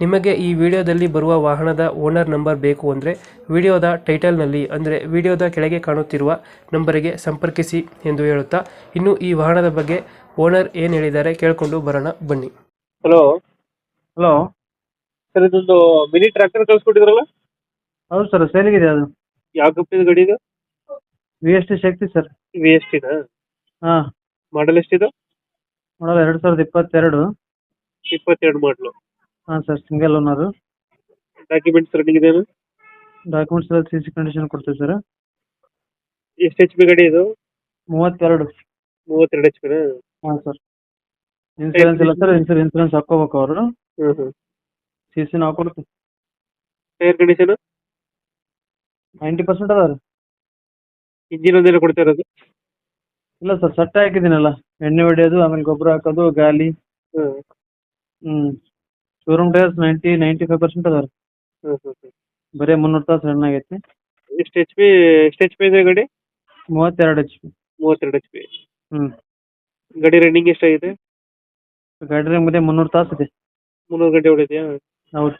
ನಿಮಗೆ ಈ ವಿಡಿಯೋದಲ್ಲಿ ಬರುವ ವಾಹನದ ಓನರ್ ನಂಬರ್ ಬೇಕು ಅಂದರೆ ವಿಡಿಯೋದ ಟೈಟಲ್ನಲ್ಲಿ ಅಂದರೆ ವಿಡಿಯೋದ ಕೆಳಗೆ ಕಾಣುತ್ತಿರುವ ನಂಬರಿಗೆ ಸಂಪರ್ಕಿಸಿ ಎಂದು ಹೇಳುತ್ತಾ ಇನ್ನು ಈ ವಾಹನದ ಬಗ್ಗೆ ಓನರ್ ಏನು ಹೇಳಿದ್ದಾರೆ ಕೇಳಿಕೊಂಡು ಬರೋಣ ಬನ್ನಿ. ಹಲೋ. ಹಲೋ. ಸರ್ ಇದೊಂದು ಮಿನಿ ಟ್ರ್ಯಾಕ್ಟರ್ ಕಳಿಸ್ಕೊಟ್ಟಿದ್ರಲ್ಲ? ಹೌದು ಸರ್ ಸೇಲಿಗಿದೆ ಅದು. ಯಾವ ಕಂಪ್ನಿ ಗಾಡಿ ಇದು? V S T Shakti sir. V S T ಹಾಂ. ಮಾಡಲ್ ಎಷ್ಟಿದು? ಮಾಡಲ್ ಎರಡು ಸಾವಿರದ ಇಪ್ಪತ್ತೆರಡು. ಇಪ್ಪತ್ತೆರಡು ಮಾಡಲು ಹಾಂ sir single owner documents running ಇದೆ ಡಾಕ್ಯುಮೆಂಟ್ಸ್ ಎಲ್ಲ ಸಿ ಸಿ ಕಂಡೀಷನ್ ಕೊಡ್ತೀವಿ ಸರ್ ಎಷ್ಟು ಎಚ್ ಪಿ ಗಾಡಿ ಇದು ಮೂವತ್ತೆರಡು ಮೂವತ್ತೆರಡು ಎಚ್ ಪಿನ ಹಾಂ ಸರ್ ಇನ್ಸೂರೆನ್ಸ್ ಇಲ್ಲ ಸರ್ ಇನ್ಸೂರ್ ಇನ್ಸೂರೆನ್ಸ್ ಹಾಕ್ಕೋಬೇಕು ಅವರು ಹ್ಞೂ ಹ್ಞೂ ಸಿ ಸಿ ನಾವು ಕೊಡ್ತೀವಿ ಟೈರ್ ಕಂಡೀಷನ್ ನೈಂಟಿ ಪರ್ಸೆಂಟ್ ಅದ ರೀ ಇಂಜಿನ್ ಒಂದೇನ ಕೊಡ್ತಾ ಇರೋದು ಇಲ್ಲ ಸರ್ ಸಟ್ಟೆ ಹಾಕಿದ್ದೀನಲ್ಲ ಎಣ್ಣೆ ಹೊಡೆಯೋದು ಆಮೇಲೆ ಗೊಬ್ಬರ ಹಾಕೋದು ಗಾಲಿ ಹ್ಮ್ ಹ್ಞೂ showroom tyres ninety ninety five percent ಅದ ರೀ ಬರೀ ಮುನ್ನೂರು ತಾಸು ರನ್ ಆಗೈತಿ ಎಷ್ಟು ಎಚ್ ಪಿ ಎಷ್ಟು ಎಚ್ ಪಿ ಇದೆ ಗಾಡಿ? ಮೂವತ್ತೆರಡು ಎಚ್ ಪಿ ಮೂವತ್ತೆರಡು ಎಚ್ ಪಿ ಹ್ಞೂ ಗಾಡಿ ರನ್ನಿಂಗ್ ಎಷ್ಟಾಗಿದೆ ಗಾಡಿ ನಿಮ್ಮದೇ ಮುನ್ನೂರು ತಾಸು ಇದೆ. ಮುನ್ನೂರು ಗಂಟೆ ಹೊಡಿದೆಯಾ ಹೌದು.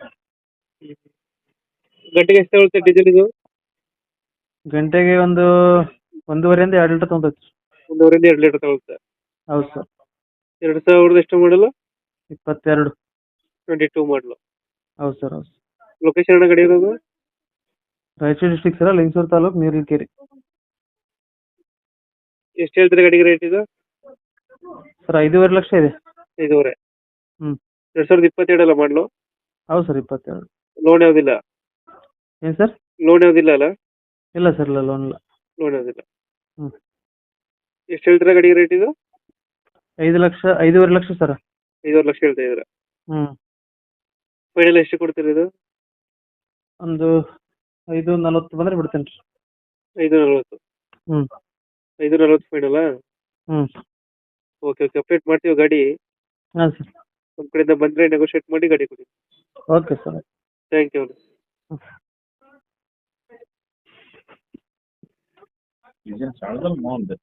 ಗಂಟೆಗೆ ಎಷ್ಟು ತಗೊಳುತ್ತೆ ಡೀಸೆಲ್ ಇದು ಗಂಟೆಗೆ ಒಂದು ಒಂದೂವರೆಯಿಂದ ಎರಡು ಲೀಟರ್ ತೊಗೊಂತೈತಿ ಒಂದೂವರೆಯಿಂದ ಎರಡು ಲೀಟರ್ ತಗೊಳುತ್ತೆ ಹೌದು ಸರ್. ಎರಡು ಸಾವಿರದ ಎಷ್ಟು ಮಾಡಲು? ಇಪ್ಪತ್ತೆರಡು. ಟ್ವೆಂಟಿ ಟೂ ಮಾಡಲು ಹೌದು ಸರ್ ಹೌದು ಲೊಕೇಶನ್ ಅಣ್ಣ ಗಾಡಿ ಇರೋದು? ರಾಯಚೂರು ಡಿಸ್ಟಿಕ್ ಸರ್ ಲಿಂಗಸೂರು ತಾಲೂಕು ನೀರಿನಕೆರೆ ಎಷ್ಟು ಹೇಳ್ತೀರಿ ಗಾಡಿಗೆ ರೇಟ್ ಇದು? ಸರ್ ಐದೂವರೆ ಲಕ್ಷ ಇದೆ. ಐದೂವರೆ. ಹ್ಮ್. ಎರಡು ಸಾವಿರದ ಇಪ್ಪತ್ತೆರಡು ಅಲ್ಲ ಮಾಡಲು ಹೌದು ಸರ್ ಇಪ್ಪತ್ತೆರಡು. ಲೋನ್ ಯಾವುದಿಲ್ಲ? ಏನು ಸರ್? ಲೋನ್ ಯಾವುದಿಲ್ಲ ಅಲ್ಲ? ಇಲ್ಲ ಸರ್ ಇಲ್ಲ ಲೋನ್ ಇಲ್ಲ. ಲೋನ್ ಯಾವುದಿಲ್ಲ? ಹ್ಮ್. ಎಷ್ಟು ಹೇಳ್ತೀರಾ ಗಾಡಿಗೆ ರೇಟ್ ಇದು? ಐದು ಲಕ್ಷ ಐದೂವರೆ ಲಕ್ಷ ಸರ್. ಐದೂವರೆ ಲಕ್ಷ ಹೇಳ್ತಾ ಇದ್ದೀರಾ? ಹ್ಞೂ ಫೈನಲ್ ಎಷ್ಟು ಕೊಡ್ತೀರಿ ಇದು? ಒಂದು ಐದು ನಲವತ್ತು ಬಂದ್ರೆ ಬಿಡ್ತೇನೆ ರೀ. ಐದು ನಲ್ವತ್ತು. ಹ್ಞೂ ಐದು ನಲ್ವತ್ತು ಫೈನಲ್ಲ ಹ್ಞೂ ಓಕೆ ಓಕೆ ಅಪ್ಡೇಟ್ ಮಾಡ್ತೀವಿ ಗಾಡಿ. ಹಾಂ ಸರ್. ನಮ್ಮ ಕಡೆಯಿಂದ ಬಂದರೆ ನೆಗೋಷಿಯೇಟ್ ಮಾಡಿ ಗಾಡಿ ಕೊಡಿ. Okay sir. Thank you monte.